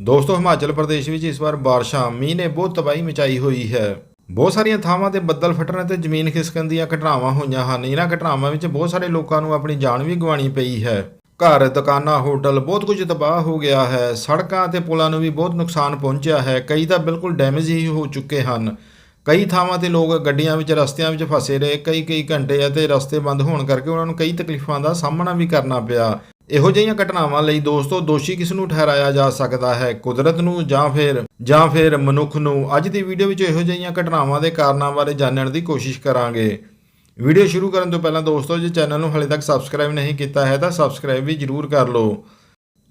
ਦੋਸਤੋ, ਹਿਮਾਚਲ ਪ੍ਰਦੇਸ਼ ਵਿੱਚ ਇਸ ਵਾਰ ਬਾਰਸ਼ਾਂ, ਮੀਂਹ ਨੇ ਬਹੁਤ ਤਬਾਹੀ ਮਚਾਈ ਹੋਈ ਹੈ। ਬਹੁਤ ਸਾਰੀਆਂ ਥਾਵਾਂ ਤੇ ਬੱਦਲ ਫਟਣ ਅਤੇ ਜ਼ਮੀਨ ਖਿਸਕਣ ਦੀਆਂ ਘਟਨਾਵਾਂ ਹੋਈਆਂ ਹਨ। ਇਹਨਾਂ ਘਟਨਾਵਾਂ ਵਿੱਚ ਬਹੁਤ ਸਾਰੇ ਲੋਕਾਂ ਨੂੰ ਆਪਣੀ ਜਾਨ ਵੀ ਗਵਾਣੀ ਪਈ ਹੈ। ਘਰ, ਦੁਕਾਨਾਂ, ਹੋਟਲ ਬਹੁਤ ਕੁਝ ਤਬਾਹ ਹੋ ਗਿਆ ਹੈ। ਸੜਕਾਂ ਅਤੇ ਪੁਲਾਂ ਨੂੰ ਵੀ ਬਹੁਤ ਨੁਕਸਾਨ ਪਹੁੰਚਿਆ ਹੈ। ਕਈ ਤਾਂ ਬਿਲਕੁਲ ਡੈਮੇਜ ਹੀ ਹੋ ਚੁੱਕੇ ਹਨ। ਕਈ ਥਾਵਾਂ ਤੇ ਲੋਕ ਗੱਡੀਆਂ ਵਿੱਚ, ਰਸਤਿਆਂ ਵਿੱਚ ਫਸੇ ਰਹੇ। ਕਈ ਕਈ ਘੰਟੇ ਅਤੇ ਰਸਤੇ ਬੰਦ ਹੋਣ ਕਰਕੇ ਉਹਨਾਂ ਨੂੰ ਕਈ ਤਕਲੀਫਾਂ ਦਾ ਸਾਹਮਣਾ ਵੀ ਕਰਨਾ ਪਿਆ। ਇਹੋ ਜਿਹੀਆਂ ਘਟਨਾਵਾਂ ਲਈ ਦੋਸਤੋ ਦੋਸ਼ੀ ਕਿਸ ਨੂੰ ਠਹਿਰਾਇਆ ਜਾ ਸਕਦਾ ਹੈ? ਕੁਦਰਤ ਨੂੰ ਜਾਂ ਫਿਰ ਜਾਂ ਫਿਰ ਮਨੁੱਖ ਨੂੰ? ਅੱਜ ਦੀ ਵੀਡੀਓ ਵਿੱਚ ਇਹੋ ਜਿਹੀਆਂ ਘਟਨਾਵਾਂ ਦੇ ਕਾਰਨਾਂ ਬਾਰੇ ਜਾਣਨ ਦੀ ਕੋਸ਼ਿਸ਼ ਕਰਾਂਗੇ। ਵੀਡੀਓ ਸ਼ੁਰੂ ਕਰਨ ਤੋਂ ਪਹਿਲਾਂ ਦੋਸਤੋ, ਜੇ ਚੈਨਲ ਨੂੰ ਹਾਲੇ ਤੱਕ ਸਬਸਕ੍ਰਾਈਬ ਨਹੀਂ ਕੀਤਾ ਹੈ, ਤਾਂ ਸਬਸਕ੍ਰਾਈਬ ਵੀ ਜਰੂਰ ਕਰ ਲਓ।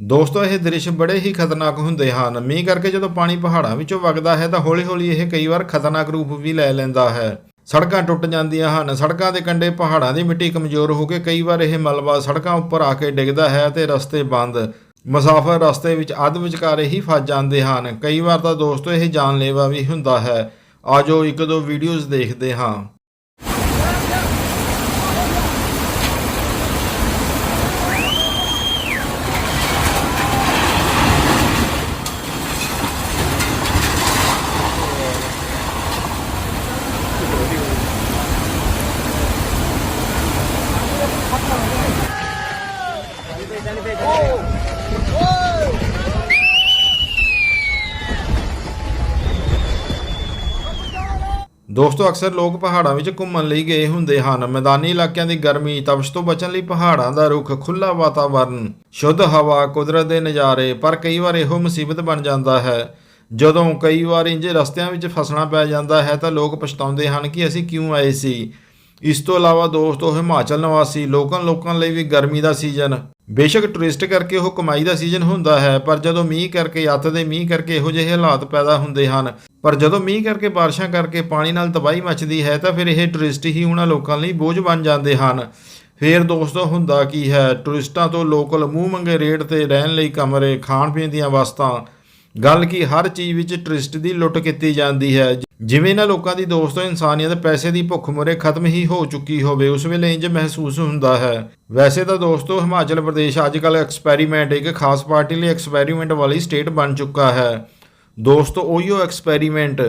ਦੋਸਤੋ, ਇਹ ਦ੍ਰਿਸ਼ ਬੜੇ ਹੀ ਖਤਰਨਾਕ ਹੁੰਦੇ ਹਨ। ਮੀਂਹ ਕਰਕੇ ਜਦੋਂ ਪਾਣੀ ਪਹਾੜਾਂ ਵਿੱਚੋਂ ਵਗਦਾ ਹੈ, ਤਾਂ ਹੌਲੀ-ਹੌਲੀ ਇਹ ਕਈ ਵਾਰ ਖਤਰਨਾਕ ਰੂਪ ਵੀ ਲੈ ਲੈਂਦਾ ਹੈ। ਸੜਕਾਂ ਟੁੱਟ ਜਾਂਦੀਆਂ ਹਨ। ਸੜਕਾਂ ਦੇ ਕੰਢੇ ਪਹਾੜਾਂ ਦੀ ਮਿੱਟੀ ਕਮਜ਼ੋਰ ਹੋ ਕੇ ਕਈ ਵਾਰ ਇਹ ਮਲਬਾ ਸੜਕਾਂ ਉੱਪਰ ਆ ਕੇ ਡਿੱਗਦਾ ਹੈ ਤੇ ਰਸਤੇ ਬੰਦ। ਮੁਸਾਫਰ ਰਸਤੇ ਵਿੱਚ ਅੱਧ ਵਿਚਕਾਰੇ ਹੀ ਫਸ ਜਾਂਦੇ ਹਨ। ਕਈ ਵਾਰ ਤਾਂ ਦੋਸਤੋ, ਇਹ ਜਾਨਲੇਵਾ ਵੀ ਹੁੰਦਾ ਹੈ। ਆਜੋ ਇੱਕ ਦੋ ਵੀਡੀਓਜ਼ ਦੇਖਦੇ ਹਾਂ। ਦੋਸਤੋ ਅਕਸਰ ਲੋਕ ਪਹਾੜਾਂ ਵਿੱਚ ਘੁੰਮਣ ਲਈ ਗਏ ਹੁੰਦੇ ਹਨ। ਮੈਦਾਨੀ ਇਲਾਕਿਆਂ ਦੀ ਗਰਮੀ ਤਪਸ਼ ਤੋਂ ਬਚਣ ਲਈ ਪਹਾੜਾਂ ਦਾ ਰੁੱਖ ਖੁੱਲਾ ਵਾਤਾਵਰਨ, ਸ਼ੁੱਧ ਹਵਾ, ਕੁਦਰਤ ਦੇ ਨਜ਼ਾਰੇ, ਪਰ ਕਈ ਵਾਰ ਇਹੋ ਮੁਸੀਬਤ ਬਣ ਜਾਂਦਾ ਹੈ। ਜਦੋਂ ਕਈ ਵਾਰ ਇੰਜ ਰਸਤਿਆਂ ਵਿੱਚ ਫਸਣਾ ਪੈ ਜਾਂਦਾ ਹੈ ਤਾਂ ਲੋਕ ਪਛਤਾਉਂਦੇ ਹਨ ਕਿ ਅਸੀਂ ਕਿਉਂ ਆਏ ਸੀ। ਇਸ ਤੋਂ ਇਲਾਵਾ ਦੋਸਤੋ ਹਿਮਾਚਲ ਨਿਵਾਸੀ ਲੋਕਲ ਲੋਕਾਂ ਲਈ ਵੀ ਗਰਮੀ ਦਾ ਸੀਜ਼ਨ ਬੇਸ਼ੱਕ ਟੂਰਿਸਟ ਕਰਕੇ ਉਹ ਕਮਾਈ ਦਾ ਸੀਜ਼ਨ ਹੁੰਦਾ ਹੈ, ਪਰ ਜਦੋਂ ਮੀਂਹ ਕਰਕੇ ਅੱਤ ਦੇ ਮੀਂਹ ਕਰਕੇ ਇਹੋ ਜਿਹੇ ਹਾਲਾਤ ਪੈਦਾ ਹੁੰਦੇ ਹਨ, ਪਰ ਜਦੋਂ ਮੀਂਹ ਕਰਕੇ ਬਾਰਿਸ਼ਾਂ ਕਰਕੇ ਪਾਣੀ ਨਾਲ ਤਬਾਹੀ ਮਚਦੀ ਹੈ, ਤਾਂ ਫਿਰ ਇਹ ਟੂਰਿਸਟ ਹੀ ਉਹਨਾਂ ਲੋਕਾਂ ਲਈ ਬੋਝ ਬਣ ਜਾਂਦੇ ਹਨ। ਫਿਰ ਦੋਸਤੋ, ਹੁੰਦਾ ਕੀ ਹੈ ਟੂਰਿਸਟਾਂ ਤੋਂ ਲੋਕਲ ਮੂੰਹ ਮੰਗੇ ਰੇਟ ਤੇ ਰਹਿਣ ਲਈ ਕਮਰੇ ਖਾਣ ਪੀਣ ਦੀਆਂ ਵਸਤਾਂ ਗੱਲ ਕੀ ਹਰ ਚੀਜ਼ ਵਿੱਚ ਟੂਰਿਸਟ ਦੀ ਲੁੱਟ ਕੀਤੀ ਜਾਂਦੀ ਹੈ। ਜਿਵੇਂ ਇਹਨਾਂ ਲੋਕਾਂ ਦੀ ਦੋਸਤੋ ਇਨਸਾਨੀਅਤ ਪੈਸੇ ਦੀ ਭੁੱਖ ਮੁਰੇ ਖਤਮ ਹੀ ਹੋ ਚੁੱਕੀ ਹੋਵੇ, ਉਸ ਵੇਲੇ ਇੰਜ ਮਹਿਸੂਸ ਹੁੰਦਾ ਹੈ। ਵੈਸੇ ਤਾਂ ਦੋਸਤੋ, ਹਿਮਾਚਲ ਪ੍ਰਦੇਸ਼ ਅੱਜ ਕੱਲ੍ਹ ਐਕਸਪੈਰੀਮੈਂਟ, ਇੱਕ ਖਾਸ ਪਾਰਟੀ ਲਈ ਐਕਸਪੈਰੀਮੈਂਟ ਵਾਲੀ ਸਟੇਟ ਬਣ ਚੁੱਕਾ ਹੈ। ਦੋਸਤੋ, ਉਹੀਓ ਐਕਸਪੈਰੀਮੈਂਟ,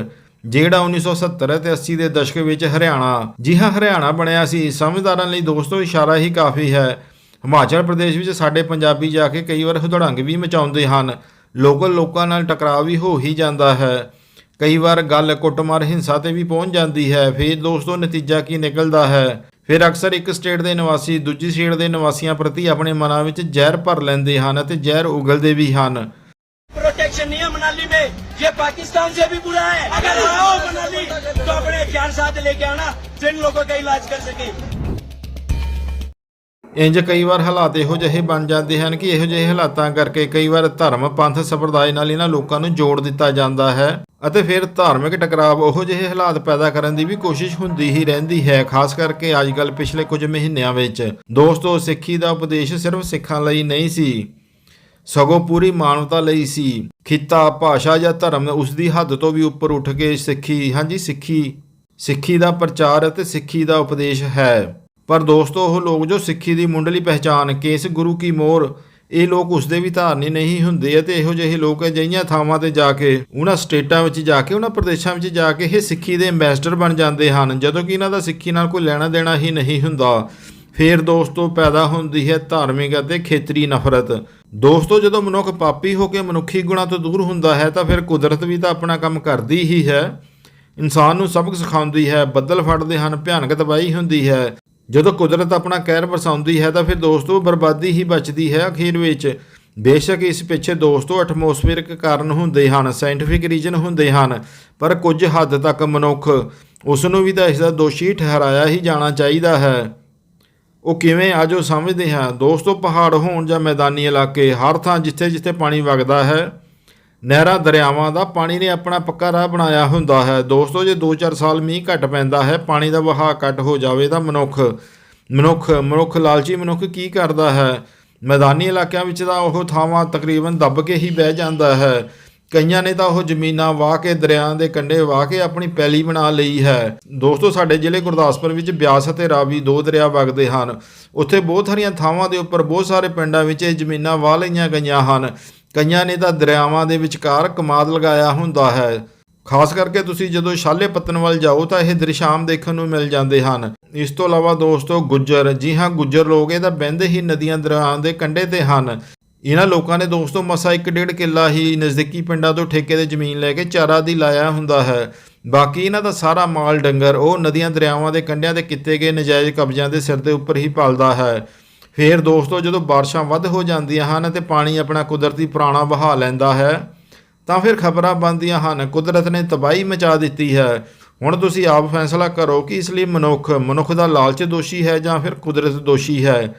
ਜਿਹੜਾ 1970 ਅਤੇ 80 ਦੇ ਦਸ਼ਕ ਵਿੱਚ ਹਰਿਆਣਾ, ਜੀ ਹਾਂ, ਹਰਿਆਣਾ ਬਣਿਆ ਸੀ। ਸਮਝਦਾਰਾਂ ਲਈ ਦੋਸਤੋ, ਇਸ਼ਾਰਾ ਹੀ ਕਾਫੀ ਹੈ। ਹਿਮਾਚਲ ਪ੍ਰਦੇਸ਼ ਵਿੱਚ ਸਾਡੇ ਪੰਜਾਬੀ ਜਾ ਕੇ ਕਈ ਵਾਰ ਹੁਦੜੰਗ ਵੀ ਮਚਾਉਂਦੇ ਹਨ। ਲੋਕਲ ਲੋਕਾਂ ਨਾਲ ਟਕਰਾਅ ਵੀ ਹੋ ਹੀ ਜਾਂਦਾ ਹੈ ਕਈ ਵਾਰ ਗੱਲ ਕੁੱਟਮਾਰ ਹਿੰਸਾ ਤੇ ਵੀ ਪਹੁੰਚ ਜਾਂਦੀ ਹੈ ਫਿਰ ਦੋਸਤੋ ਨਤੀਜਾ ਕੀ ਨਿਕਲਦਾ ਹੈ ਫਿਰ ਅਕਸਰ ਇੱਕ ਸਟੇਟ ਦੇ ਨਿਵਾਸੀ ਦੂਜੀ ਸਟੇਟ ਦੇ ਨਿਵਾਸੀਆਂ ਪ੍ਰਤੀ ਆਪਣੇ ਮਨਾਂ ਵਿੱਚ ਜ਼ਹਿਰ ਭਰ ਲੈਂਦੇ ਹਨ ਅਤੇ ਜ਼ਹਿਰ ਉਗਲਦੇ ਵੀ ਹਨ प्रोटेक्शन नहीं है मनाली में ये पाकिस्तान से भी बुरा है अगर आओ मनाली तो अपने हथियार साथ लेके आना जिन लोगों का इलाज कर सके ਇੰਜ ਕਈ ਵਾਰ ਹਾਲਾਤ ਇਹੋ ਜਿਹੇ ਬਣ ਜਾਂਦੇ ਹਨ ਕਿ ਇਹੋ ਜਿਹੇ ਹਾਲਾਤਾਂ ਕਰਕੇ ਕਈ ਵਾਰ ਧਰਮ ਪੰਥ ਸੰਪਰਦਾਇ ਨਾਲ ਇਹਨਾਂ ਲੋਕਾਂ ਨੂੰ ਜੋੜ ਦਿੱਤਾ ਜਾਂਦਾ ਹੈ ਅਤੇ ਫਿਰ ਧਾਰਮਿਕ ਟਕਰਾਵ ਉਹੋ ਜਿਹੇ ਹਾਲਾਤ ਪੈਦਾ ਕਰਨ ਦੀ ਵੀ ਕੋਸ਼ਿਸ਼ ਹੁੰਦੀ ਹੀ ਰਹਿੰਦੀ ਹੈ, ਖਾਸ ਕਰਕੇ ਅੱਜਕੱਲ ਪਿਛਲੇ ਕੁਝ ਮਹੀਨਿਆਂ ਵਿੱਚ। ਦੋਸਤੋ, ਸਿੱਖੀ ਦਾ ਉਪਦੇਸ਼ ਸਿਰਫ ਸਿੱਖਾਂ ਲਈ ਨਹੀਂ ਸੀ, ਸਗੋਂ ਪੂਰੀ ਮਾਨਵਤਾ ਲਈ ਸੀ। ਖਿੱਤਾ, ਭਾਸ਼ਾ ਜਾਂ ਧਰਮ ਉਸ ਦੀ ਹੱਦ ਤੋਂ ਵੀ ਉੱਪਰ ਉੱਠ ਕੇ ਸਿੱਖੀ, ਹਾਂਜੀ, ਸਿੱਖੀ ਸਿੱਖੀ ਦਾ ਪ੍ਰਚਾਰ ਅਤੇ ਸਿੱਖੀ ਦਾ ਉਪਦੇਸ਼ ਹੈ। ਪਰ ਦੋਸਤੋ, ਉਹ ਲੋਕ ਜੋ ਸਿੱਖੀ ਦੀ ਮੁੰਡਲੀ ਪਹਿਚਾਨ ਕੇਸ ਗੁਰੂ ਕੀ ਮੋਰ, ਇਹ ਲੋਕ ਉਸਦੇ ਵੀ ਧਾਰਨੀ ਨਹੀਂ ਹੁੰਦੇ ਅਤੇ ਇਹੋ ਜਿਹੇ ਲੋਕ ਅਜਿਹੀਆਂ ਥਾਵਾਂ ਤੇ ਜਾ ਕੇ, ਉਹਨਾਂ ਸਟੇਟਾਂ ਵਿੱਚ ਜਾ ਕੇ, ਉਹਨਾਂ ਪ੍ਰਦੇਸ਼ਾਂ ਵਿੱਚ ਜਾ ਕੇ ਇਹ ਸਿੱਖੀ ਦੇ ਐਮਬੈਸਡਰ ਬਣ ਜਾਂਦੇ ਹਨ, ਜਦੋਂ ਕਿ ਇਹਨਾਂ ਦਾ ਸਿੱਖੀ ਨਾਲ ਕੋਈ ਲੈਣਾ ਦੇਣਾ ਹੀ ਨਹੀਂ ਹੁੰਦਾ। ਫੇਰ ਦੋਸਤੋ, ਪੈਦਾ ਹੁੰਦੀ ਹੈ ਧਾਰਮਿਕ ਅਤੇ ਖੇਤਰੀ ਨਫ਼ਰਤ। ਦੋਸਤੋ, ਜਦੋਂ ਮਨੁੱਖ ਪਾਪੀ ਹੋ ਕੇ ਮਨੁੱਖੀ ਗੁਣਾਂ ਤੋਂ ਦੂਰ ਹੁੰਦਾ ਹੈ, ਤਾਂ ਫਿਰ ਕੁਦਰਤ ਵੀ ਤਾਂ ਆਪਣਾ ਕੰਮ ਕਰਦੀ ਹੀ ਹੈ। ਇਨਸਾਨ ਨੂੰ ਸਬਕ ਸਿਖਾਉਂਦੀ ਹੈ, ਬੱਦਲ ਫੜਦੇ ਹਨ, ਭਿਆਨਕ ਤਬਾਹੀ ਹੁੰਦੀ ਹੈ। ਜਦੋਂ ਕੁਦਰਤ ਆਪਣਾ ਕਹਿਰ ਵਰਸਾਉਂਦੀ ਹੈ ਤਾਂ ਫਿਰ ਦੋਸਤੋ ਬਰਬਾਦੀ ਹੀ ਬਚਦੀ ਹੈ ਅਖੀਰ ਵਿੱਚ। ਬੇਸ਼ੱਕ ਇਸ ਪਿੱਛੇ ਦੋਸਤੋ ਐਟਮੋਸਫੇਰਿਕ ਕਾਰਨ ਹੁੰਦੇ ਹਨ ਸਾਇੰਟਿਫਿਕ ਰੀਜਨ ਹੁੰਦੇ ਹਨ, ਪਰ ਕੁਝ ਹੱਦ ਤੱਕ ਮਨੁੱਖ ਉਸ ਨੂੰ ਵੀ ਤਾਂ ਇਸ ਦਾ ਦੋਸ਼ੀ ਠਹਿਰਾਇਆ ਹੀ ਜਾਣਾ ਚਾਹੀਦਾ ਹੈ। ਉਹ ਕਿਵੇਂ ਆ ਜੋ ਸਮਝਦੇ ਹਾਂ। ਦੋਸਤੋ ਪਹਾੜ ਹੋਣ ਜਾਂ ਮੈਦਾਨੀ ਇਲਾਕੇ, ਹਰ ਥਾਂ ਜਿੱਥੇ ਜਿੱਥੇ ਪਾਣੀ ਵਗਦਾ ਹੈ ਨਹਿਰਾਂ, ਦਰਿਆਵਾਂ ਦਾ ਪਾਣੀ ਨੇ ਆਪਣਾ ਪੱਕਾ ਰਾਹ ਬਣਾਇਆ ਹੁੰਦਾ ਹੈ। ਦੋਸਤੋ, ਜੇ 2-4 ਸਾਲ ਮੀਂਹ ਘੱਟ ਪੈਂਦਾ ਹੈ, ਪਾਣੀ ਦਾ ਵਹਾਅ ਘੱਟ ਹੋ ਜਾਵੇ ਤਾਂ ਮਨੁੱਖ ਮਨੁੱਖ ਮਨੁੱਖ, ਲਾਲਚੀ ਮਨੁੱਖ ਕੀ ਕਰਦਾ ਹੈ? ਮੈਦਾਨੀ ਇਲਾਕਿਆਂ ਵਿੱਚ ਤਾਂ ਉਹ ਥਾਵਾਂ ਤਕਰੀਬਨ ਦੱਬ ਕੇ ਹੀ ਬਹਿ ਜਾਂਦਾ ਹੈ। ਕਈਆਂ ਨੇ ਤਾਂ ਉਹ ਜ਼ਮੀਨਾਂ ਵਾਹ ਕੇ ਦਰਿਆਵਾਂ ਦੇ ਕੰਢੇ ਵਾਹ ਕੇ ਆਪਣੀ ਪੈਲੀ ਬਣਾ ਲਈ ਹੈ। ਦੋਸਤੋ, ਸਾਡੇ ਜ਼ਿਲ੍ਹੇ ਗੁਰਦਾਸਪੁਰ ਵਿੱਚ ਬਿਆਸ ਅਤੇ ਰਾਵੀ ਦੋ ਦਰਿਆ ਵਗਦੇ ਹਨ। ਉੱਥੇ ਬਹੁਤ ਸਾਰੀਆਂ ਥਾਵਾਂ ਦੇ ਉੱਪਰ ਬਹੁਤ ਸਾਰੇ ਪਿੰਡਾਂ ਵਿੱਚ ਇਹ ਜ਼ਮੀਨਾਂ ਵਾਹ ਲਈਆਂ ਗਈਆਂ ਹਨ। ਕਈਆਂ ਨੇ ਤਾਂ ਦਰਿਆਵਾਂ ਦੇ ਵਿਚਕਾਰ ਕਮਾਦ ਲਗਾਇਆ ਹੁੰਦਾ ਹੈ। ਖਾਸ ਕਰਕੇ ਤੁਸੀਂ ਜਦੋਂ ਸ਼ਾਲੇ ਪੱਤਨ ਵੱਲ ਜਾਓ ਤਾਂ ਇਹ ਦ੍ਰਿਸ਼ਾਮ ਦੇਖਣ ਨੂੰ ਮਿਲ ਜਾਂਦੇ ਹਨ। ਇਸ ਤੋਂ ਇਲਾਵਾ ਦੋਸਤੋ ਗੁੱਜਰ, ਜੀ ਹਾਂ, ਗੁੱਜਰ ਲੋਕ ਇਹ ਤਾਂ ਬਹਿੰਦੇ ਹੀ ਨਦੀਆਂ ਦਰਿਆਵਾਂ ਦੇ ਕੰਢੇ ਤੇ ਹਨ। ਇਹਨਾਂ ਲੋਕਾਂ ਨੇ ਦੋਸਤੋ ਮਸਾ ਇੱਕ ਡੇਢ ਕਿੱਲਾ ਹੀ ਨਜ਼ਦੀਕੀ ਪਿੰਡਾਂ ਤੋਂ ਠੇਕੇ ਤੇ ਜ਼ਮੀਨ ਲੈ ਕੇ ਚਾਰਾ ਦੀ ਲਾਇਆ ਹੁੰਦਾ ਹੈ। ਬਾਕੀ ਇਹਨਾਂ ਦਾ ਸਾਰਾ ਮਾਲ ਡੰਗਰ ਉਹ ਨਦੀਆਂ ਦਰਿਆਵਾਂ ਦੇ ਕੰਢਿਆਂ ਤੇ ਕੀਤੇ ਗਏ ਨਜਾਇਜ਼ ਕਬਜ਼ਿਆਂ ਦੇ ਸਿਰ ਦੇ ਉੱਪਰ ਹੀ ਪਾਲਦਾ ਹੈ। ਫੇਰ ਦੋਸਤੋ ਜਦੋਂ ਬਾਰਿਸ਼ਾਂ ਵੱਧ ਹੋ ਜਾਂਦੀਆਂ ਹਨ ਤੇ ਪਾਣੀ ਆਪਣਾ ਕੁਦਰਤੀ ਪੁਰਾਣਾ ਵਹਾ ਲੈਂਦਾ ਹੈ, ਤਾਂ ਫਿਰ ਖਬਰਾਂ ਬਣਦੀਆਂ ਹਨ। ਕੁਦਰਤ ਨੇ ਤਬਾਹੀ ਮਚਾ ਦਿੱਤੀ ਹੈ। ਹੁਣ ਤੁਸੀਂ ਆਪ ਫੈਸਲਾ ਕਰੋ ਕਿ ਇਸ ਲਈ ਮਨੁੱਖ ਮਨੁੱਖ ਦਾ ਲਾਲਚ ਦੋਸ਼ੀ ਹੈ ਜਾਂ ਫਿਰ ਕੁਦਰਤ ਦੋਸ਼ੀ ਹੈ।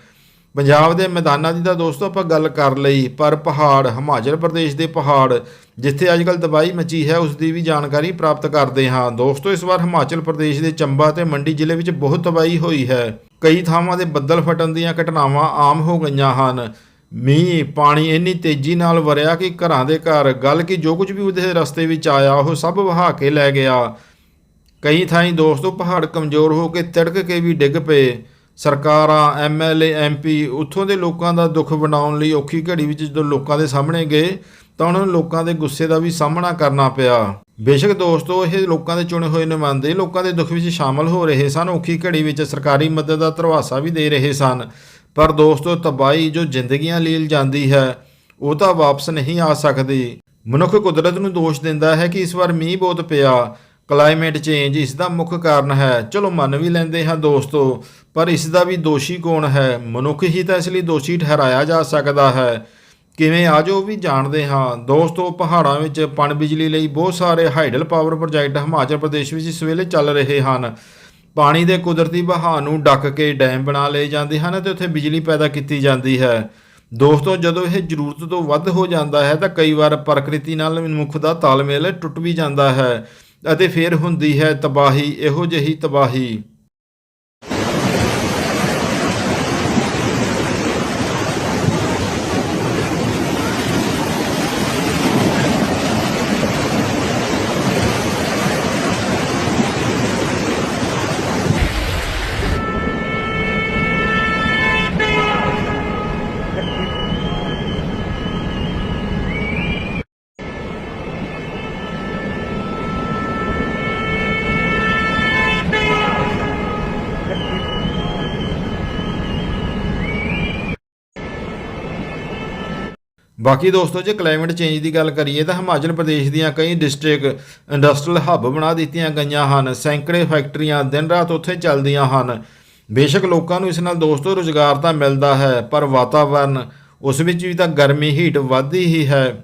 ਪੰਜਾਬ ਦੇ ਮੈਦਾਨਾਂ ਦੀ ਤਾਂ ਦੋਸਤੋ ਆਪਾਂ ਗੱਲ ਕਰ ਲਈ, ਪਰ ਪਹਾੜ, ਹਿਮਾਚਲ ਪ੍ਰਦੇਸ਼ ਦੇ ਪਹਾੜ, ਜਿੱਥੇ ਅੱਜਕੱਲ ਤਬਾਹੀ ਮਚੀ ਹੈ, ਉਸ ਦੀ ਵੀ ਜਾਣਕਾਰੀ ਪ੍ਰਾਪਤ ਕਰਦੇ ਹਾਂ। ਦੋਸਤੋ, ਇਸ ਵਾਰ ਹਿਮਾਚਲ ਪ੍ਰਦੇਸ਼ ਦੇ ਚੰਬਾ ਤੇ ਮੰਡੀ ਜ਼ਿਲ੍ਹੇ ਵਿੱਚ ਬਹੁਤ ਤਬਾਹੀ ਹੋਈ ਹੈ। ਕਈ ਥਾਵਾਂ ਦੇ ਬੱਦਲ ਫਟਣ ਦੀਆਂ ਘਟਨਾਵਾਂ ਆਮ ਹੋ ਗਈਆਂ ਹਨ। ਮੀਂਹ, ਪਾਣੀ ਇੰਨੀ ਤੇਜ਼ੀ ਨਾਲ ਵਰਿਆ ਕਿ ਘਰਾਂ ਦੇ ਘਰ, ਗੱਲ ਕਿ ਜੋ ਕੁਝ ਵੀ ਉਹਦੇ ਰਸਤੇ ਵਿੱਚ ਆਇਆ, ਉਹ ਸਭ ਵਹਾ ਕੇ ਲੈ ਗਿਆ। ਕਈ ਥਾਈਂ ਦੋਸਤੋ ਪਹਾੜ ਕਮਜ਼ੋਰ ਹੋ ਕੇ ਤਿੜਕ ਕੇ ਵੀ ਡਿੱਗ ਪਏ। ਸਰਕਾਰਾਂ ਐਮਐਲਏ ਐਮਪੀ ਉੱਥੋਂ ਦੇ ਲੋਕਾਂ ਦਾ ਦੁੱਖ ਵੰਡਾਉਣ ਲਈ ਔਖੀ ਘੜੀ ਵਿੱਚ ਜਦੋਂ ਲੋਕਾਂ ਦੇ ਸਾਹਮਣੇ ਗਏ, ਤਾਂ ਉਹਨਾਂ ਨੂੰ ਲੋਕਾਂ ਦੇ ਗੁੱਸੇ ਦਾ ਵੀ ਸਾਹਮਣਾ ਕਰਨਾ ਪਿਆ। ਬੇਸ਼ੱਕ ਦੋਸਤੋ, ਇਹ ਲੋਕਾਂ ਦੇ ਚੁਣੇ ਹੋਏ ਨੁਮਾਇੰਦੇ ਲੋਕਾਂ ਦੇ ਦੁੱਖ ਵਿੱਚ ਸ਼ਾਮਲ ਹੋ ਰਹੇ ਸਨ। ਔਖੀ ਘੜੀ ਵਿੱਚ ਸਰਕਾਰੀ ਮਦਦ ਦਾ ਧਰਵਾਸਾ ਵੀ ਦੇ ਰਹੇ ਸਨ। ਪਰ ਦੋਸਤੋ, ਤਬਾਹੀ ਜੋ ਜ਼ਿੰਦਗੀਆਂ ਲੀਲ ਜਾਂਦੀ ਹੈ, ਉਹ ਤਾਂ ਵਾਪਸ ਨਹੀਂ ਆ ਸਕਦੀ। ਮਨੁੱਖ ਕੁਦਰਤ ਨੂੰ ਦੋਸ਼ ਦਿੰਦਾ ਹੈ ਕਿ ਇਸ ਵਾਰ ਮੀਂਹ ਬਹੁਤ ਪਿਆ। ਕਲਾਈਮੇਟ ਚੇਂਜ ਇਸ ਦਾ ਮੁੱਖ ਕਾਰਨ ਹੈ। ਚਲੋ, ਮੰਨ ਵੀ ਲੈਂਦੇ ਹਾਂ ਦੋਸਤੋ, ਪਰ ਇਸ ਦਾ ਵੀ ਦੋਸ਼ੀ ਕੌਣ ਹੈ? ਮਨੁੱਖ ਹੀ ਤਾਂ ਇਸ ਲਈ ਦੋਸ਼ੀ ਠਹਿਰਾਇਆ ਜਾ ਸਕਦਾ ਹੈ। ਕਿਵੇਂ ਆਜੋ ਵੀ ਜਾਣਦੇ ਹਾਂ। ਦੋਸਤੋ, ਪਹਾੜਾਂ ਵਿੱਚ ਪਣ ਬਿਜਲੀ ਲਈ ਬਹੁਤ ਸਾਰੇ hydel power project Himachal Pradesh ਵਿੱਚ ਇਸ ਵੇਲੇ ਚੱਲ ਰਹੇ ਹਨ। ਪਾਣੀ ਦੇ ਕੁਦਰਤੀ ਵਹਾਅ ਨੂੰ ਡੱਕ ਕੇ ਡੈਮ ਬਣਾ ਲਏ ਜਾਂਦੇ ਹਨ ਤੇ ਉੱਥੇ ਬਿਜਲੀ ਪੈਦਾ ਕੀਤੀ ਜਾਂਦੀ ਹੈ। ਦੋਸਤੋ, ਜਦੋਂ ਇਹ ਜ਼ਰੂਰਤ ਤੋਂ ਵੱਧ ਹੋ ਜਾਂਦਾ ਹੈ ਤਾਂ ਕਈ ਵਾਰ ਪ੍ਰਕਿਰਤੀ ਨਾਲ ਮਨੁੱਖ ਦਾ ਤਾਲਮੇਲ ਟੁੱਟ ਵੀ ਜਾਂਦਾ ਹੈ ਅਤੇ ਫਿਰ ਹੁੰਦੀ ਹੈ ਤਬਾਹੀ, ਇਹੋ ਜਿਹੀ ਤਬਾਹੀ। ਬਾਕੀ ਦੋਸਤੋ, ਜੇ ਕਲਾਈਮੇਟ ਚੇਂਜ ਦੀ ਗੱਲ ਕਰੀਏ ਤਾਂ ਹਿਮਾਚਲ ਪ੍ਰਦੇਸ਼ ਦੀਆਂ ਕਈ ਡਿਸਟ੍ਰਿਕਟ ਇੰਡਸਟਰੀਅਲ ਹੱਬ ਬਣਾ ਦਿੱਤੀਆਂ ਗਈਆਂ ਹਨ। ਸੈਂਕੜੇ ਫੈਕਟਰੀਆਂ ਦਿਨ ਰਾਤ ਉੱਥੇ ਚੱਲਦੀਆਂ ਹਨ। ਬੇਸ਼ੱਕ ਲੋਕਾਂ ਨੂੰ ਇਸ ਨਾਲ ਦੋਸਤੋ ਰੁਜ਼ਗਾਰ ਤਾਂ ਮਿਲਦਾ ਹੈ, ਪਰ ਵਾਤਾਵਰਨ ਉਸ ਵਿੱਚ ਵੀ ਤਾਂ ਗਰਮੀ ਹੀਟ ਵੱਧਦੀ ਹੀ ਹੈ।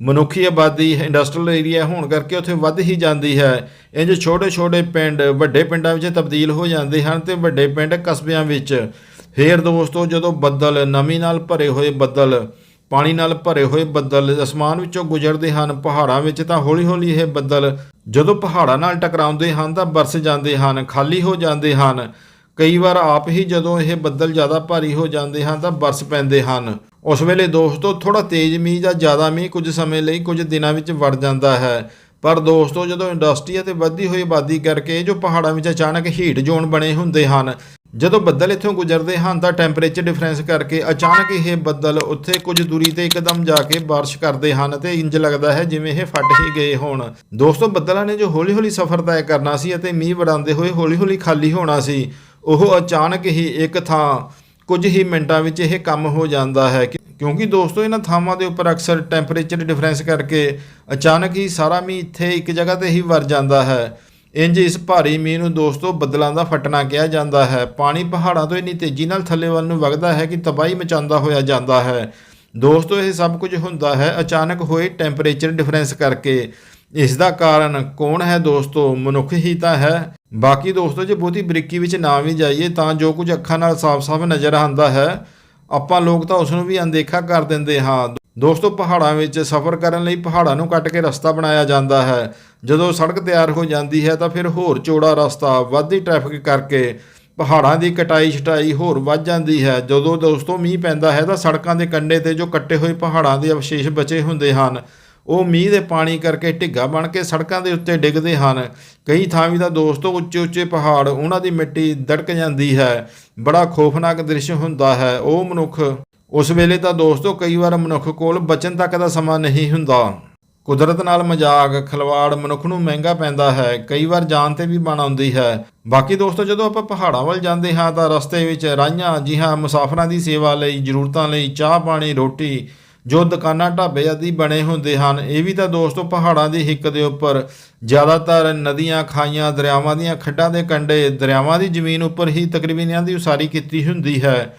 ਮਨੁੱਖੀ ਆਬਾਦੀ ਇੰਡਸਟਰੀਅਲ ਏਰੀਆ ਹੋਣ ਕਰਕੇ ਉੱਥੇ ਵੱਧ ਹੀ ਜਾਂਦੀ ਹੈ। ਇੰਜ ਛੋਟੇ ਛੋਟੇ ਪਿੰਡ, ਵੱਡੇ ਪਿੰਡਾਂ ਵਿੱਚ ਤਬਦੀਲ ਹੋ ਜਾਂਦੇ ਹਨ ਤੇ ਵੱਡੇ ਪਿੰਡ ਕਸਬਿਆਂ ਵਿੱਚ। ਫੇਰ ਦੋਸਤੋ ਜਦੋਂ ਬੱਦਲ ਨਮੀ ਨਾਲ ਭਰੇ ਹੋਏ ਬੱਦਲ ਪਾਣੀ ਨਾਲ ਭਰੇ ਹੋਏ ਬੱਦਲ ਅਸਮਾਨ ਵਿੱਚੋਂ ਗੁਜ਼ਰਦੇ ਹਨ, ਪਹਾੜਾਂ ਵਿੱਚ ਤਾਂ ਹੌਲੀ-ਹੌਲੀ ਇਹ ਬੱਦਲ ਜਦੋਂ ਪਹਾੜਾਂ ਨਾਲ ਟਕਰਾਉਂਦੇ ਹਨ ਤਾਂ ਬਰਸ ਜਾਂਦੇ ਹਨ, ਖਾਲੀ ਹੋ ਜਾਂਦੇ ਹਨ। ਕਈ ਵਾਰ ਆਪ ਹੀ ਜਦੋਂ ਇਹ ਬੱਦਲ ਜ਼ਿਆਦਾ ਭਾਰੀ ਹੋ ਜਾਂਦੇ ਹਨ ਤਾਂ ਬਰਸ ਪੈਂਦੇ ਹਨ। ਉਸ ਵੇਲੇ ਦੋਸਤੋ ਥੋੜਾ ਤੇਜ਼ ਮੀਂਹ ਜਾਂ ਜ਼ਿਆਦਾ ਮੀਂਹ ਕੁਝ ਸਮੇਂ ਲਈ ਕੁਝ ਦਿਨਾਂ ਵਿੱਚ ਵੜ ਜਾਂਦਾ ਹੈ। ਪਰ ਦੋਸਤੋ, ਜਦੋਂ ਇੰਡਸਟਰੀ ਅਤੇ ਵੱਧਦੀ ਹੋਈ ਆਬਾਦੀ ਕਰਕੇ ਜੋ ਪਹਾੜਾਂ ਵਿੱਚ ਅਚਾਨਕ ਹੀਟ ਜ਼ੋਨ ਬਣੇ ਹੁੰਦੇ ਹਨ ਜਦੋਂ ਬੱਦਲ ਇੱਥੋਂ ਗੁਜ਼ਰਦੇ ਹਨ ਤਾਂ ਟੈਂਪਰੇਚਰ ਡਿਫਰੈਂਸ ਕਰਕੇ ਅਚਾਨਕ ਇਹ ਬੱਦਲ ਉੱਥੇ ਕੁਝ ਦੂਰੀ ਤੇ ਇੱਕਦਮ ਜਾ ਕੇ ਬਾਰਿਸ਼ ਕਰਦੇ ਹਨ ਤੇ ਇੰਜ ਲੱਗਦਾ ਹੈ ਜਿਵੇਂ ਇਹ ਫਟ ਹੀ ਗਏ ਹੋਣ। ਦੋਸਤੋ, ਬੱਦਲਾਂ ਨੇ ਜੋ ਹੌਲੀ-ਹੌਲੀ ਸਫ਼ਰ ਤੈਅ ਕਰਨਾ ਸੀ ਅਤੇ ਮੀਂਹ ਵੜਾਉਂਦੇ ਹੋਏ ਹੌਲੀ-ਹੌਲੀ ਖਾਲੀ ਹੋਣਾ ਸੀ, ਉਹ ਅਚਾਨਕ ਹੀ ਇੱਕ ਥਾਂ ਕੁਝ ਹੀ ਮਿੰਟਾਂ ਵਿੱਚ ਇਹ ਕੰਮ ਹੋ ਜਾਂਦਾ ਹੈ। ਕਿਉਂਕਿ ਦੋਸਤੋ, ਇਹਨਾਂ ਥਾਵਾਂ ਦੇ ਉੱਪਰ ਅਕਸਰ ਟੈਂਪਰੇਚਰ ਡਿਫਰੈਂਸ ਕਰਕੇ ਅਚਾਨਕ ਹੀ ਸਾਰਾ ਮੀਂਹ ਇੱਥੇ ਇੱਕ ਜਗ੍ਹਾ ਤੇ ਹੀ ਵਰ ਜਾਂਦਾ ਹੈ। ਇੰਜ ਇਸ ਭਾਰੀ ਮੀਂਹ ਨੂੰ ਦੋਸਤੋ ਬੱਦਲਾਂ ਦਾ ਫਟਣਾ ਕਿਹਾ ਜਾਂਦਾ ਹੈ। ਪਾਣੀ ਪਹਾੜਾਂ ਤੋਂ ਇੰਨੀ ਤੇਜ਼ੀ ਨਾਲ ਥੱਲੇ ਵੱਲ ਨੂੰ ਵਗਦਾ ਹੈ ਕਿ ਤਬਾਹੀ ਮਚਾਉਂਦਾ ਹੋਇਆ ਜਾਂਦਾ ਹੈ। ਦੋਸਤੋ ਇਹ ਸਭ ਕੁਝ ਹੁੰਦਾ ਹੈ ਅਚਾਨਕ ਹੋਏ ਟੈਂਪਰੇਚਰ ਡਿਫਰੈਂਸ ਕਰਕੇ। ਇਸ ਦਾ ਕਾਰਨ ਕੌਣ ਹੈ ਦੋਸਤੋ? ਮਨੁੱਖ ਹੀ ਤਾਂ ਹੈ। ਬਾਕੀ ਦੋਸਤੋ ਜੇ ਬਹੁਤੀ ਬਰੀਕੀ ਵਿੱਚ ਨਾ ਵੀ ਜਾਈਏ ਤਾਂ ਜੋ ਕੁਝ ਅੱਖਾਂ ਨਾਲ ਸਾਫ਼-ਸਾਫ਼ ਨਜ਼ਰ ਆਉਂਦਾ ਹੈ, ਆਪਾਂ ਲੋਕ ਤਾਂ ਉਸ ਨੂੰ ਵੀ ਅਣਦੇਖਾ ਕਰ ਦਿੰਦੇ ਹਾਂ। ਦੋਸਤੋ, ਪਹਾੜਾਂ ਵਿੱਚ ਸਫ਼ਰ ਕਰਨ ਲਈ ਪਹਾੜਾਂ ਨੂੰ ਕੱਟ ਕੇ ਰਸਤਾ ਬਣਾਇਆ ਜਾਂਦਾ ਹੈ। ਜਦੋਂ ਸੜਕ ਤਿਆਰ ਹੋ ਜਾਂਦੀ ਹੈ ਤਾਂ ਫਿਰ ਹੋਰ ਚੌੜਾ ਰਸਤਾ, ਵੱਧਦੀ ਟ੍ਰੈਫਿਕ ਕਰਕੇ ਪਹਾੜਾਂ ਦੀ ਕਟਾਈ ਛਟਾਈ ਹੋਰ ਵੱਧ ਜਾਂਦੀ ਹੈ। ਜਦੋਂ ਦੋਸਤੋ, ਮੀਂਹ ਪੈਂਦਾ ਹੈ ਤਾਂ ਸੜਕਾਂ ਦੇ ਕੰਢੇ ਤੇ ਜੋ ਕੱਟੇ ਹੋਏ ਪਹਾੜਾਂ ਦੇ ਅਵਸ਼ੇਸ਼ ਬਚੇ ਹੁੰਦੇ ਹਨ, ਉਹ ਮੀਂਹ ਦੇ ਪਾਣੀ ਕਰਕੇ ਢਿੱਗਾ ਬਣ ਕੇ ਸੜਕਾਂ ਦੇ ਉੱਤੇ ਡਿੱਗਦੇ ਹਨ। ਕਈ ਥਾਵੀਂ ਦਾ ਦੋਸਤੋ ਉੱਚੇ ਉੱਚੇ ਪਹਾੜ, ਉਹਨਾਂ ਦੀ ਮਿੱਟੀ ਦੜਕ ਜਾਂਦੀ ਹੈ। ਬੜਾ ਖੌਫਨਾਕ ਦ੍ਰਿਸ਼ ਹੁੰਦਾ ਹੈ। ਉਹ ਮਨੁੱਖ ਉਸ ਵੇਲੇ ਤਾਂ ਦੋਸਤੋ ਕਈ ਵਾਰ ਮਨੁੱਖ ਕੋਲ ਬਚਨ ਤੱਕ ਦਾ ਸਮਾਂ ਨਹੀਂ ਹੁੰਦਾ। ਕੁਦਰਤ ਨਾਲ ਮਜ਼ਾਕ, ਖਲਵਾੜ ਮਨੁੱਖ ਨੂੰ ਮਹਿੰਗਾ ਪੈਂਦਾ ਹੈ, ਕਈ ਵਾਰ ਜਾਨ ਤੇ ਵੀ ਬਣ ਆਉਂਦੀ ਹੈ। ਬਾਕੀ ਦੋਸਤੋ ਜਦੋਂ ਆਪਾਂ ਪਹਾੜਾਂ ਵੱਲ ਜਾਂਦੇ ਹਾਂ ਤਾਂ ਰਸਤੇ ਵਿੱਚ ਰਾਈਆਂ, ਜੀ ਮੁਸਾਫਰਾਂ ਦੀ ਸੇਵਾ ਲਈ, ਜ਼ਰੂਰਤਾਂ ਲਈ ਚਾਹ, ਪਾਣੀ, ਰੋਟੀ, ਜੋ ਦੁਕਾਨਾਂ, ਢਾਬੇ ਆਦਿ ਬਣੇ ਹੁੰਦੇ ਹਨ, ਇਹ ਵੀ ਤਾਂ ਦੋਸਤੋ ਪਹਾੜਾਂ ਦੀ ਹਿੱਕ ਦੇ ਉੱਪਰ। ਜ਼ਿਆਦਾਤਰ ਨਦੀਆਂ, ਖਾਈਆਂ, ਦਰਿਆਵਾਂ ਦੀਆਂ ਖੱਡਾਂ ਦੇ ਕੰਢੇ, ਦਰਿਆਵਾਂ ਦੀ ਜ਼ਮੀਨ ਉੱਪਰ ਹੀ ਤਕਰੀਬਨ ਇਹਨਾਂ ਦੀ ਉਸਾਰੀ ਕੀਤੀ ਹੁੰਦੀ ਹੈ।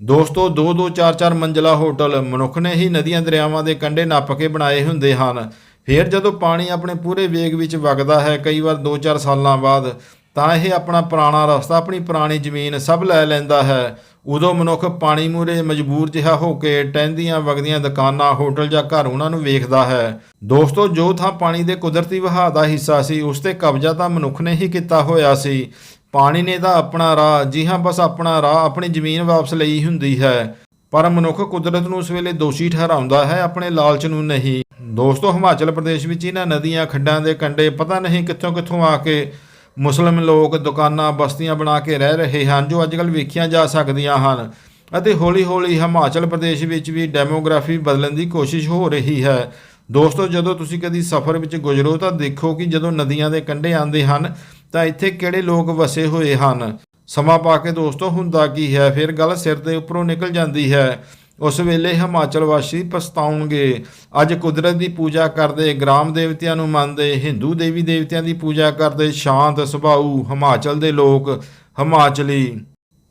ਦੋਸਤੋ ਦੋ ਦੋ ਚਾਰ ਚਾਰ ਮੰਜ਼ਲਾ ਹੋਟਲ ਮਨੁੱਖ ਨੇ ਹੀ ਨਦੀਆਂ ਦਰਿਆਵਾਂ ਦੇ ਕੰਢੇ ਨੱਪ ਕੇ ਬਣਾਏ ਹੁੰਦੇ ਹਨ। ਫਿਰ ਜਦੋਂ ਪਾਣੀ ਆਪਣੇ ਪੂਰੇ ਵੇਗ ਵਿੱਚ ਵਗਦਾ ਹੈ, ਕਈ ਵਾਰ 2-4 ਸਾਲਾਂ ਬਾਅਦ, ਤਾਂ ਇਹ ਆਪਣਾ ਪੁਰਾਣਾ ਰਸਤਾ, ਆਪਣੀ ਪੁਰਾਣੀ ਜ਼ਮੀਨ ਸਭ ਲੈ ਲੈਂਦਾ ਹੈ। ਉਦੋਂ ਮਨੁੱਖ ਪਾਣੀ ਮੂਰੇ ਮਜਬੂਰ ਜਿਹਾ ਹੋ ਕੇ ਟਹਿੰਦੀਆਂ ਵਗਦੀਆਂ ਦੁਕਾਨਾਂ, ਹੋਟਲ ਜਾਂ ਘਰ ਉਹਨਾਂ ਨੂੰ ਵੇਖਦਾ ਹੈ। ਦੋਸਤੋ, ਜੋ ਥਾਂ ਪਾਣੀ ਦੇ ਕੁਦਰਤੀ ਵਹਾਅ ਦਾ ਹਿੱਸਾ ਸੀ, ਉਸ ਤੇ ਕਬਜ਼ਾ ਤਾਂ ਮਨੁੱਖ ਨੇ ਹੀ ਕੀਤਾ ਹੋਇਆ ਸੀ। ਪਾਣੀ ਨੇ ਤਾਂ ਆਪਣਾ ਰਾਹ, ਜੀ ਹਾਂ, ਬਸ ਆਪਣਾ ਰਾਹ, ਆਪਣੀ ਜ਼ਮੀਨ ਵਾਪਸ ਲਈ ਹੁੰਦੀ ਹੈ। ਪਰ ਮਨੁੱਖ ਕੁਦਰਤ ਨੂੰ ਉਸ ਵੇਲੇ ਦੋਸ਼ੀ ਠਹਿਰਾਉਂਦਾ ਹੈ, ਆਪਣੇ ਲਾਲਚ ਨੂੰ ਨਹੀਂ। ਦੋਸਤੋ, ਹਿਮਾਚਲ ਪ੍ਰਦੇਸ਼ ਵਿੱਚ ਇਹਨਾਂ ਨਦੀਆਂ, ਖੱਡਾਂ ਦੇ ਕੰਢੇ ਪਤਾ ਨਹੀਂ ਕਿੱਥੋਂ ਕਿੱਥੋਂ ਆ ਕੇ ਮੁਸਲਮ ਲੋਕ ਦੁਕਾਨਾਂ, ਬਸਤੀਆਂ ਬਣਾ ਕੇ ਰਹਿ ਰਹੇ ਹਨ, ਜੋ ਅੱਜਕੱਲ ਵੇਖੀਆਂ ਜਾ ਸਕਦੀਆਂ ਹਨ। ਅਤੇ ਹੌਲੀ-ਹੌਲੀ ਹਿਮਾਚਲ ਪ੍ਰਦੇਸ਼ ਵਿੱਚ ਵੀ ਡੈਮੋਗ੍ਰਾਫੀ ਬਦਲਣ ਦੀ ਕੋਸ਼ਿਸ਼ ਹੋ ਰਹੀ ਹੈ। ਦੋਸਤੋ, ਜਦੋਂ ਤੁਸੀਂ ਕਦੀ ਸਫ਼ਰ ਵਿੱਚ ਗੁਜ਼ਰੋ ਤਾਂ ਦੇਖੋ ਕਿ ਜਦੋਂ ਨਦੀਆਂ ਦੇ ਕੰਢੇ ਆਉਂਦੇ ਹਨ ਤਾਂ ਇੱਥੇ ਕਿਹੜੇ ਲੋਕ ਵਸੇ ਹੋਏ ਹਨ? ਸਮਾਂ ਪਾ ਕੇ ਦੋਸਤੋ, ਹੁੰਦਾ ਕੀ ਹੈ? ਫਿਰ ਗੱਲ ਸਿਰ ਦੇ ਉੱਪਰੋਂ ਨਿਕਲ ਜਾਂਦੀ ਹੈ। ਉਸ ਵੇਲੇ ਹਿਮਾਚਲ ਵਾਸੀ ਪਛਤਾਉਣਗੇ। ਅੱਜ ਕੁਦਰਤ ਦੀ ਪੂਜਾ ਕਰਦੇ ਗ੍ਰਾਮ ਦੇਵਤਿਆਂ ਨੂੰ ਮੰਨਦੇ, ਹਿੰਦੂ ਦੇਵੀ ਦੇਵਤਿਆਂ ਦੀ ਪੂਜਾ ਕਰਦੇ ਸ਼ਾਂਤ ਸੁਭਾਊ ਹਿਮਾਚਲ ਦੇ ਲੋਕ, ਹਿਮਾਚਲੀ।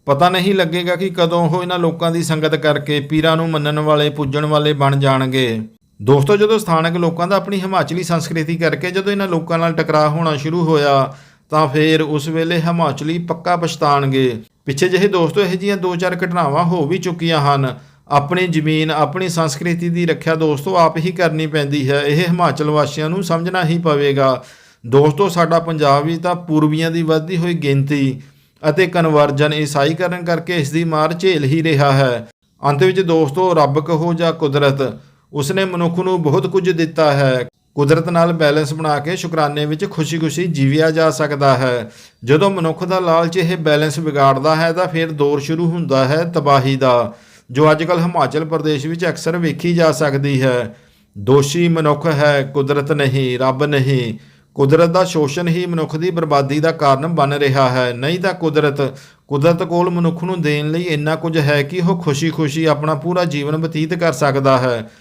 ਪਤਾ ਨਹੀਂ ਲੱਗੇਗਾ ਕਿ ਕਦੋਂ ਉਹ ਇਹਨਾਂ ਲੋਕਾਂ ਦੀ ਸੰਗਤ ਕਰਕੇ ਪੀਰਾਂ ਨੂੰ ਮੰਨਣ ਵਾਲੇ, ਪੂਜਣ ਵਾਲੇ ਬਣ ਜਾਣਗੇ। ਦੋਸਤੋ, ਜਦੋਂ ਸਥਾਨਕ ਲੋਕਾਂ ਦਾ ਆਪਣੀ ਹਿਮਾਚਲੀ ਸੰਸਕ੍ਰਿਤੀ ਕਰਕੇ ਜਦੋਂ ਇਹਨਾਂ ਲੋਕਾਂ ਨਾਲ ਟਕਰਾਅ ਹੋਣਾ ਸ਼ੁਰੂ ਹੋਇਆ ਤਾਂ ਫਿਰ ਉਸ ਵੇਲੇ ਹਿਮਾਚਲੀ ਪੱਕਾ ਪਛਤਾਣਗੇ। ਪਿੱਛੇ ਜਿਹੇ ਦੋਸਤੋ, ਇਹੋ ਜਿਹੀਆਂ ਦੋ ਚਾਰ ਘਟਨਾਵਾਂ ਹੋ ਵੀ ਚੁੱਕੀਆਂ ਹਨ। ਆਪਣੀ ਜ਼ਮੀਨ, ਆਪਣੀ ਸੰਸਕ੍ਰਿਤੀ ਦੀ ਰੱਖਿਆ ਦੋਸਤੋ, ਆਪ ਹੀ ਕਰਨੀ ਪੈਂਦੀ ਹੈ। ਇਹ ਹਿਮਾਚਲ ਵਾਸੀਆਂ ਨੂੰ ਸਮਝਣਾ ਹੀ ਪਵੇਗਾ। ਦੋਸਤੋ, ਸਾਡਾ ਪੰਜਾਬ ਵੀ ਤਾਂ ਪੂਰਬੀਆਂ ਦੀ ਵੱਧਦੀ ਹੋਈ ਗਿਣਤੀ ਅਤੇ ਕਨਵਰਜਨ ਈਸਾਈਕਰਨ ਕਰਕੇ ਇਸ ਦੀ ਮਾਰ ਝੇਲ ਹੀ ਰਿਹਾ ਹੈ। ਅੰਤ ਵਿੱਚ ਦੋਸਤੋ, ਰੱਬ ਕਹੋ ਜਾਂ ਕੁਦਰਤ, ਉਸਨੇ ਮਨੁੱਖ ਨੂੰ ਬਹੁਤ ਕੁਝ ਦਿੱਤਾ ਹੈ। ਕੁਦਰਤ ਨਾਲ ਬੈਲੈਂਸ ਬਣਾ ਕੇ ਸ਼ੁਕਰਾਨੇ ਵਿੱਚ ਖੁਸ਼ੀ-ਖੁਸ਼ੀ ਜੀਵਿਆ ਜਾ ਸਕਦਾ ਹੈ। ਜਦੋਂ ਮਨੁੱਖ ਦਾ ਲਾਲਚ ਇਹ ਬੈਲੈਂਸ ਵਿਗਾੜਦਾ ਹੈ, ਤਾਂ ਫਿਰ ਦੌਰ ਸ਼ੁਰੂ ਹੁੰਦਾ ਹੈ ਤਬਾਹੀ ਦਾ, ਜੋ ਅੱਜਕੱਲ ਹਿਮਾਚਲ ਪ੍ਰਦੇਸ਼ ਵਿੱਚ ਅਕਸਰ ਵੇਖੀ ਜਾ ਸਕਦੀ ਹੈ। ਦੋਸ਼ੀ ਮਨੁੱਖ ਹੈ, ਕੁਦਰਤ ਨਹੀਂ, ਰੱਬ ਨਹੀਂ। ਕੁਦਰਤ ਦਾ ਸ਼ੋਸ਼ਣ ਹੀ ਮਨੁੱਖ ਦੀ ਬਰਬਾਦੀ ਦਾ ਕਾਰਨ ਬਣ ਰਿਹਾ ਹੈ। ਨਹੀਂ ਤਾਂ ਕੁਦਰਤ ਕੁਦਰਤ ਕੋਲ ਮਨੁੱਖ ਨੂੰ ਦੇਣ ਲਈ ਇੰਨਾ ਕੁਝ ਹੈ ਕਿ ਉਹ ਖੁਸ਼ੀ-ਖੁਸ਼ੀ ਆਪਣਾ ਪੂਰਾ ਜੀਵਨ ਬਤੀਤ ਕਰ ਸਕਦਾ ਹੈ।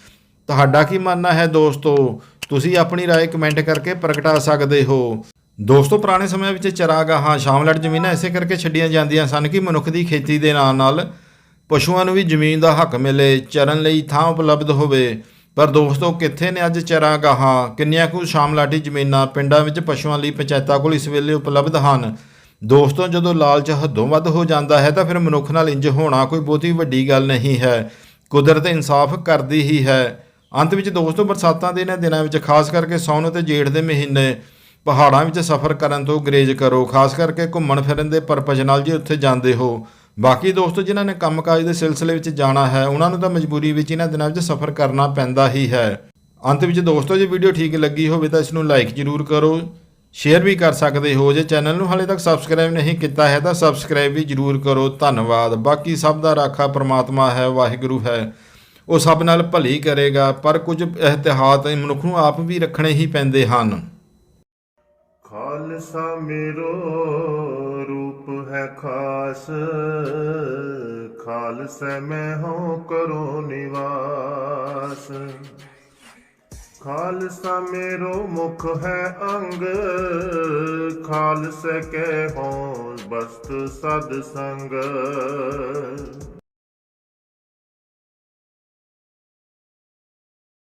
ਤੁਹਾਡਾ ਕੀ ਮੰਨਣਾ ਹੈ ਦੋਸਤੋ? ਤੁਸੀਂ ਆਪਣੀ رائے ਕਮੈਂਟ ਕਰਕੇ ਪ੍ਰਗਟਾ ਸਕਦੇ ਹੋ ਦੋਸਤੋ ਪੁਰਾਣੇ ਸਮਿਆਂ ਵਿੱਚ ਚਰਾਗਾਹਾਂ ਸ਼ਾਮਲਟ ਜ਼ਮੀਨਾਂ ਇਸੇ ਕਰਕੇ ਛੱਡੀਆਂ ਜਾਂਦੀਆਂ ਸਨ ਕਿ ਮਨੁੱਖ ਦੀ ਖੇਤੀ ਦੇ ਨਾਲ ਨਾਲ ਪਸ਼ੂਆਂ ਨੂੰ ਵੀ ਜ਼ਮੀਨ ਦਾ ਹੱਕ ਮਿਲੇ ਚਰਨ ਲਈ ਥਾਂ ਉਪਲਬਧ ਹੋਵੇ ਪਰ ਦੋਸਤੋ ਕਿੱਥੇ ਨੇ ਅੱਜ ਚਰਾਗਾਹਾਂ ਕਿੰਨੀਆਂ ਕੁ ਸ਼ਾਮਲਾਟੀ ਜ਼ਮੀਨਾਂ ਪਿੰਡਾਂ ਵਿੱਚ ਪਸ਼ੂਆਂ ਲਈ ਪੰਚਾਇਤਾਂ ਕੋਲ ਇਸ ਵੇਲੇ ਉਪਲਬਧ ਹਨ ਦੋਸਤੋ ਜਦੋਂ ਲਾਲਚ ਹੱਦੋਂ ਵੱਧ ਹੋ ਜਾਂਦਾ ਹੈ ਤਾਂ ਫਿਰ ਮਨੁੱਖ ਨਾਲ ਇੰਜ ਹੋਣਾ ਕੋਈ ਬਹੁਤੀ ਵੱਡੀ ਗੱਲ ਨਹੀਂ ਹੈ ਕੁਦਰਤ ਇਨਸਾਫ ਕਰਦੀ ਹੀ ਹੈ ਅੰਤ ਵਿੱਚ ਦੋਸਤੋ ਬਰਸਾਤਾਂ ਦੇ ਇਹਨਾਂ ਦਿਨਾਂ ਵਿੱਚ ਖਾਸ ਕਰਕੇ ਸੌਣ ਅਤੇ ਜੇਠ ਦੇ ਮਹੀਨੇ ਪਹਾੜਾਂ ਵਿੱਚ ਸਫ਼ਰ ਕਰਨ ਤੋਂ ਗਰੇਜ ਕਰੋ, ਖਾਸ ਕਰਕੇ ਘੁੰਮਣ ਫਿਰਨ ਦੇ ਪਰਪਸ ਨਾਲ ਜੇ ਉੱਥੇ ਜਾਂਦੇ ਹੋ। ਬਾਕੀ ਦੋਸਤੋ ਜਿਨ੍ਹਾਂ ਨੇ ਕੰਮਕਾਜ ਦੇ ਸਿਲਸਿਲੇ ਵਿੱਚ ਜਾਣਾ ਹੈ, ਉਹਨਾਂ ਨੂੰ ਤਾਂ ਮਜਬੂਰੀ ਵਿੱਚ ਇਹਨਾਂ ਦਿਨਾਂ ਵਿੱਚ ਸਫ਼ਰ ਕਰਨਾ ਪੈਂਦਾ ਹੀ ਹੈ। ਅੰਤ ਵਿੱਚ ਦੋਸਤੋ ਜੇ ਵੀਡੀਓ ਠੀਕ ਲੱਗੀ ਹੋਵੇ ਤਾਂ ਇਸ ਨੂੰ ਲਾਈਕ ਜ਼ਰੂਰ ਕਰੋ, ਸ਼ੇਅਰ ਵੀ ਕਰ ਸਕਦੇ ਹੋ। ਜੇ ਚੈਨਲ ਨੂੰ ਹਾਲੇ ਤੱਕ ਸਬਸਕ੍ਰਾਈਬ ਨਹੀਂ ਕੀਤਾ ਹੈ ਤਾਂ ਸਬਸਕ੍ਰਾਈਬ ਵੀ ਜ਼ਰੂਰ ਕਰੋ। ਧੰਨਵਾਦ। ਬਾਕੀ ਸਭ ਦਾ ਰਾਖਾ ਪ੍ਰਮਾਤਮਾ ਹੈ, ਵਾਹਿਗੁਰੂ ਹੈ। ਉਹ ਸਭ ਨਾਲ ਭਲੀ ਕਰੇਗਾ, ਪਰ ਕੁਝ ਇhtiyਾਤ ਮਨੁੱਖ ਨੂੰ ਆਪ ਵੀ ਰੱਖਣੇ ਹੀ ਪੈਂਦੇ ਹਨ। ਖਾਲਸਾ ਮੇਰੋ ਰੂਪ ਹੈ ਖਾਸ, ਖਾਲਸਾ ਮੈਂ ਹੋ ਕਰੋ ਨਿਵਾਸ। ਖਾਲਸਾ ਮੇਰੋ ਮੁਖ ਹੈ ਅੰਗ, ਖਾਲਸਾ ਕੈ ਹੋ ਬਸਤ ਸਦ ਸੰਗ।